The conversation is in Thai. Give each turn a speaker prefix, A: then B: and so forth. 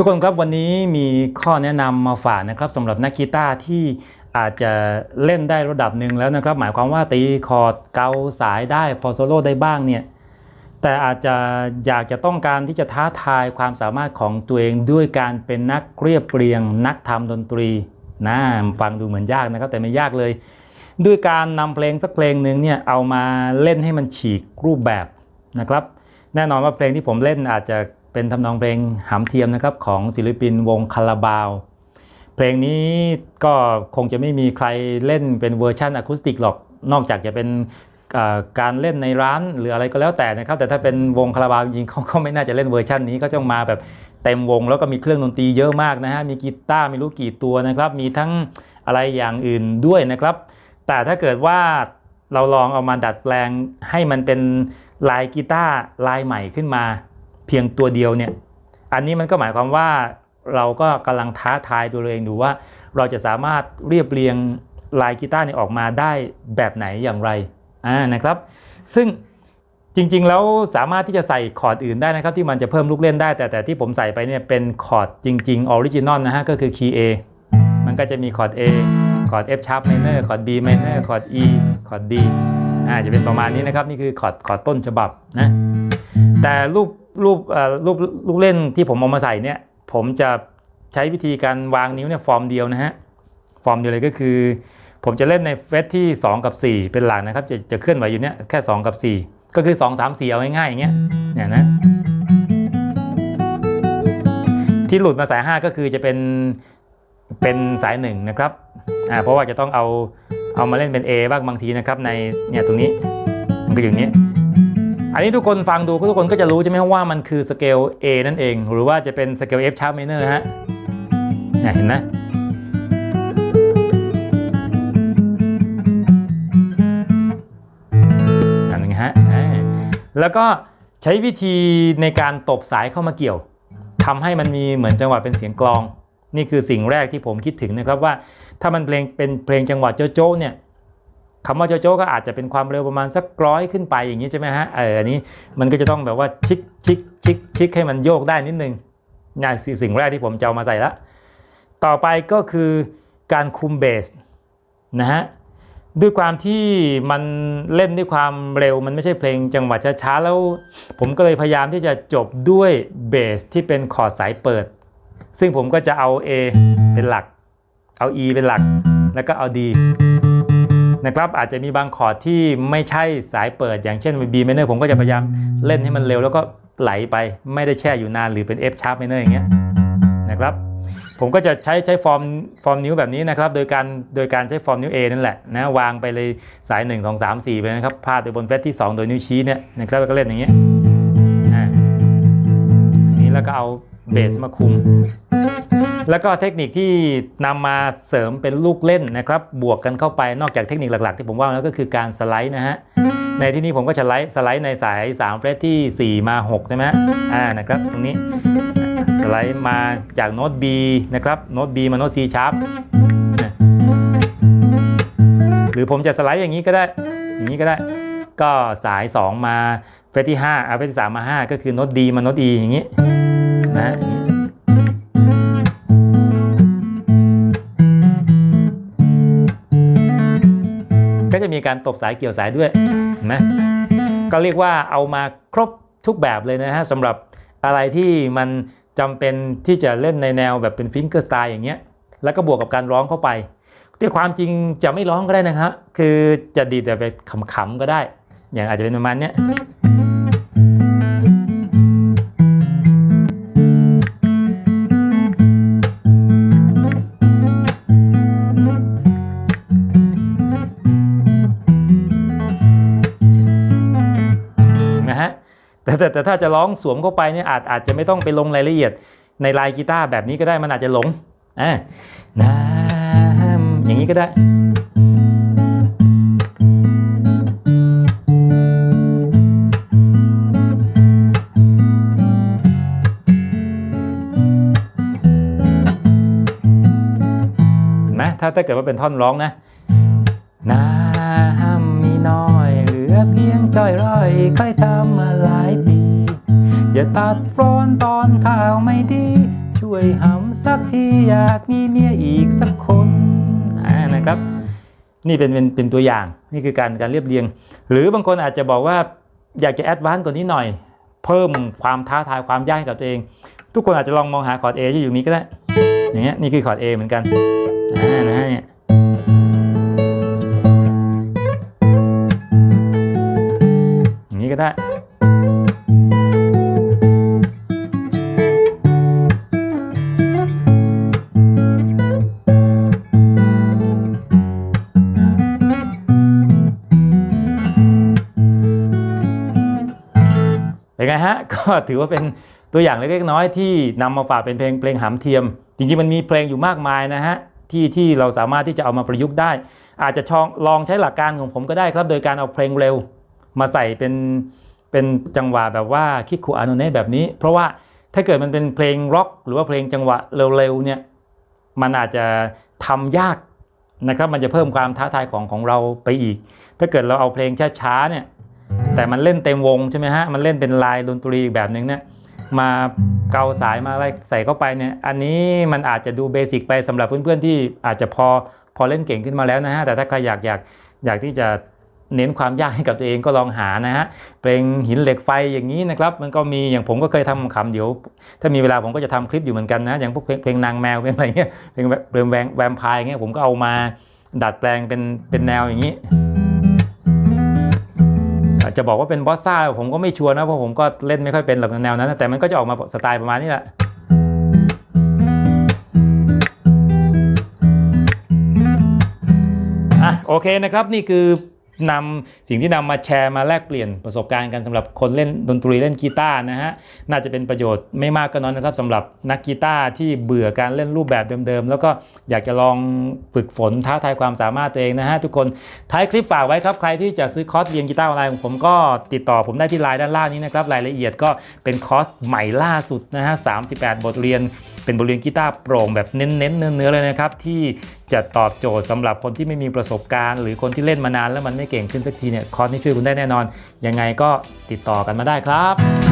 A: ทุกคนครับวันนี้มีข้อแนะนำมาฝากนะครับสำหรับนักกีตาร์ที่อาจจะเล่นได้ระดับหนึ่งแล้วนะครับ หมายความว่าตีคอร์ดเกาสายได้พอโซโล่ได้บ้างเนี่ยแต่อาจจะอยากจะต้องการที่จะท้าทายความสามารถของตัวเองด้วยการเป็นนักเรียบเรียง นักทำดนตรีนะฟังดูเหมือนยากนะครับ แต่ไม่ยากเลย ด้วยการนำเพลงสักเพลงหนึ่งเนี่ยเอามาเล่นให้มันฉีกรูปแบบนะครับ แน่นอนว่าเพลงที่ผมเล่นอาจจะ เป็นทำนองเพลงหำเทียมนะครับของศิลปินวงคาราบาว เพลงนี้ก็คงจะไม่มีใครเล่นเป็นเวอร์ชันอะคูสติกหรอก นอกจากจะเป็นการเล่นในร้านหรืออะไรก็แล้วแต่นะครับ แต่ถ้าเป็นวงคาราบาวจริงเขาก็ไม่น่าจะเล่นเวอร์ชันนี้ก็ต้องมาแบบเต็มวงแล้วก็มีเครื่องดนตรีเยอะมากนะฮะมีกีตาร์ไม่รู้กี่ตัวนะครับ มีทั้งอะไรอย่างอื่นด้วยนะครับ แต่ถ้าเกิดว่าเราลองเอามาดัดแปลงให้มันเป็นลายกีตาร์ลายใหม่ขึ้นมา เพียงตัวเดียวเนี่ย อันนี้มันก็หมายความว่าเราก็กำลังท้าทายตัวเราเองดูว่า เราจะสามารถเรียบเรียงลายกีตาร์เนี่ยออกมาได้แบบไหนอย่างไรอ่านะครับ ซึ่งจริงๆแล้วสามารถที่จะใส่คอร์ดอื่นได้นะครับ ที่มันจะเพิ่มลูกเล่นได้แต่แต่ที่ผมใส่ไปเนี่ยเป็นคอร์ดจริงๆออริจินอลนะฮะก็คือคีย์ A มันก็จะมีคอร์ด A คอร์ด F sharp minor คอร์ด B minor คอร์ด E คอร์ด D อ่าจะเป็นประมาณนี้นะครับ นี่คือคอร์ดคอร์ดต้นฉบับนะแต่รูป รูปเอ่อรูปลูกเล่นที่ผมเอามาใส่เนี่ย ผมจะใช้วิธีการวางนิ้วเนี่ยฟอร์มเดียวนะฮะ ฟอร์มเดียวเลยก็คือ ผมจะเล่นในเฟสที่ 2 กับ 4 เป็นหลักนะครับ จะจะเคลื่อนไหวอยู่เนี่ยแค่ 2 กับ 4 ก็คือ 2 3 4 เอาง่ายๆอย่างเงี้ยเนี่ยนะที่หลุดมาสาย 5 ก็คือจะเป็นเป็นสาย 1 นะครับอ่าเพราะว่าจะต้องเอาเอามาเล่นเป็น A บ้างบางทีนะครับในเนี่ยตรงนี้มันก็อย่างนี้ อันนี้ทุกคนฟังดูทุกคนก็จะรู้ใช่ไหมว่ามันคือสเกล A นั่นเอง หรือว่าจะเป็นสเกล F sharp minor ฮะเนี่ยเห็นไหมอันนึงฮะแล้วก็ใช้วิธีในการตบสายเข้ามาเกี่ยวทำให้มันมีเหมือนจังหวะเป็นเสียงกลอง นี่คือสิ่งแรกที่ผมคิดถึงนะครับว่า ถ้ามันเพลงเป็นเพลงจังหวะโจ๊ะโจ๊ะเนี่ย คำว่าโจโจ้ก็อาจจะเป็นความเร็วประมาณสักร้อยขึ้นไปอย่างนี้ใช่ไหมฮะเอออันนี้มันก็จะต้องแบบว่าชิกชิกชิกชิกให้มันโยกได้นิดนึงงานสิ่งแรกที่ผมจะเอามาใส่ละต่อไปก็คือการคุมเบสนะฮะด้วยความที่มันเล่นด้วยความเร็วมันไม่ใช่เพลงจังหวะช้าๆแล้ว ผมก็เลยพยายามที่จะจบด้วยเบสที่เป็นคอร์ดสายเปิด ซึ่งผมก็จะเอา A เป็นหลัก เอา E เป็นหลัก แล้วก็เอา D นะครับอาจจะมีบางคอร์ดที่ไม่ใช่สายเปิด อย่างเช่น B minor ผมก็จะพยายามเล่นให้มันเร็วแล้วก็ไหลไปไม่ได้แช่อยู่นานหรือเป็น F sharp minor อย่างเงี้ยนะครับผมก็จะใช้ใช้ฟอร์มฟอร์มนิ้วแบบนี้นะครับโดยการโดยการใช้ฟอร์มนิ้ว A นั่นแหละนะวางไปเลยสาย 1 2 3 4ไปนะครับพาดไปบนเฟสที่ 2 โดยนิ้วชี้เนี่ยนะครับแล้วก็เล่นอย่างเงี้ยอ่านนี้แล้วก็เอาเบสมาคุม แล้วก็เทคนิคที่นำมาเสริมเป็นลูกเล่นนะครับ บวกกันเข้าไปนอกจากเทคนิคหลักๆ ที่ผมว่าแล้วก็คือการสไลด์นะฮะในที่นี้ผมก็จะไลด์สไลด์ในสาย3เฟรตที่ 4 มา6ใช่ไหมอ่านะครับตรงนี้สไลด์มาจากโน้ต B นะครับโน้ต B มาโน้ต C sharp นะหรือผมจะสไลด์อย่างนี้ก็ได้ อย่างนี้ก็ได้ ก็สาย 2 มาเฟรตที่5เอาเฟรตที่3มา 5 ก็คือโน้ต D มาโน้ต E อย่างนี้นะ ก็จะมีการตบสายเกี่ยวสายด้วยเห็นไหมก็เรียกว่าเอามาครบทุกแบบเลยนะฮะสำหรับอะไรที่มันจำเป็นที่จะเล่นในแนวแบบเป็นฟิงเกอร์สไตล์อย่างเงี้ย แล้วก็บวกกับการร้องเข้าไปที่ความจริงจะไม่ร้องก็ได้นะครับ คือจะดีแต่ไปขำๆก็ได้ อย่างอาจจะเป็นประมาณเนี้ย แต่แต่ถ้าจะร้องสวมเข้าไปเนี่ยอาจอาจจะไม่ต้องไปลงรายละเอียดในลายกีตาร์แบบนี้ก็ได้มันอาจจะหลงอ่าน้ำอย่างนี้ก็ได้นไหมถ้าถ้าเกิดว่าเป็นท่อนร้องนะ เหลือเพียงจ้อยร่อยค่อยทำมาหลายปี อย่าตัดร้อนตอนข่าวไม่ดี ช่วยหำสักทีอยากมีเมียอีกสักคนอ่านะครับ นี่เป็นเป็นเป็นตัวอย่างนี่คือการการเรียบเรียง หรือบางคนอาจจะบอกว่าอยากจะแอดวานซ์กว่านี้หน่อย เพิ่มความท้าทายความยากให้กับตัวเอง ทุกคนอาจจะลองมองหาคอร์ด A ที่อยู่นี้ก็ได้อย่างเงี้ยนี่คือคอร์ด A เหมือนกันอ่านะเนี่ย ได้ เป็นไงฮะ ก็ถือว่าเป็นตัวอย่างเล็กๆน้อยที่นำมาฝากเป็นเพลงเพลงหำเทียม จริงๆมันมีเพลงอยู่มากมายนะฮะที่ที่เราสามารถที่จะเอามาประยุกต์ได้ อาจจะชองลองใช้หลักการของผมก็ได้ครับ โดยการเอาเพลงเร็ว มาใส่เป็นเป็นจังหวะแบบว่าคิกคูอาโนเน่แบบนี้ เพราะว่าถ้าเกิดมันเป็นเพลงร็อกหรือว่าเพลงจังหวะเร็วๆเนี่ยมันอาจจะทำยากนะครับมันจะเพิ่มความท้าทายของของเราไปอีก ถ้าเกิดเราเอาเพลงช้าๆเนี่ยแต่มันเล่นเต็มวงใช่ไหมฮะมันเล่นเป็นลายดนตรีอีกแบบหนึ่งเนี่ยมาเกาสายมาอะไรใส่เข้าไปเนี่ยอันนี้มันอาจจะดูเบสิกไปสำหรับเพื่อนๆที่อาจจะพอพอเล่นเก่งขึ้นมาแล้วนะฮะแต่ถ้าใครอยากอยากอยากที่จะ เน้นความยากให้กับตัวเองก็ลองหานะฮะเพลงหินเหล็กไฟอย่างนี้นะครับ มันก็มีอย่างผมก็เคยทำขำเดี๋ยว ถ้ามีเวลาผมก็จะทำคลิปอยู่เหมือนกันนะ อย่างพวกเพลงเพลงนางแมวเพลงอะไรเงี้ยเพลงเพลงแวมแวมไพร์เงี้ยผมก็เอามาดัดแปลงเป็นเป็นแนวอย่างนี้จะบอกว่าเป็นบอสซ่าผมก็ไม่ชัวร์นะเพราะผมก็เล่นไม่ค่อยเป็นหรอกแนวนั้นแต่มันก็จะออกมาสไตล์ประมาณนี้แหละอะโอเคนะครับนี่คือ นำสิ่งที่นำมาแชร์มาแลกเปลี่ยนประสบการณ์กันสำหรับคนเล่นดนตรีเล่นกีตาร์นะฮะน่าจะเป็นประโยชน์ไม่มากก็น้อยนะครับสำหรับนักกีตาร์ที่เบื่อการเล่นรูปแบบเดิมๆ แล้วก็อยากจะลองฝึกฝนท้าทายความสามารถตัวเองนะฮะทุกคนท้ายคลิปฝากไว้ครับใครที่จะซื้อคอร์สเรียนกีตาร์ออนไลน์ของผมก็ติดต่อผมได้ที่ไลน์ด้านล่างนี้นะครับรายละเอียดก็เป็นคอร์สใหม่ล่าสุดนะฮะ38 บทเรียน เป็นบทเรียนกีตาร์โปร่งแบบเน้นๆเนื้อๆเลยนะครับ ที่จะตอบโจทย์สำหรับคนที่ไม่มีประสบการณ์ หรือคนที่เล่นมานานแล้วมันไม่เก่งขึ้นสักทีเนี่ยคอร์สนี้ช่วยคุณได้แน่นอน ยังไงก็ติดต่อกันมาได้ครับ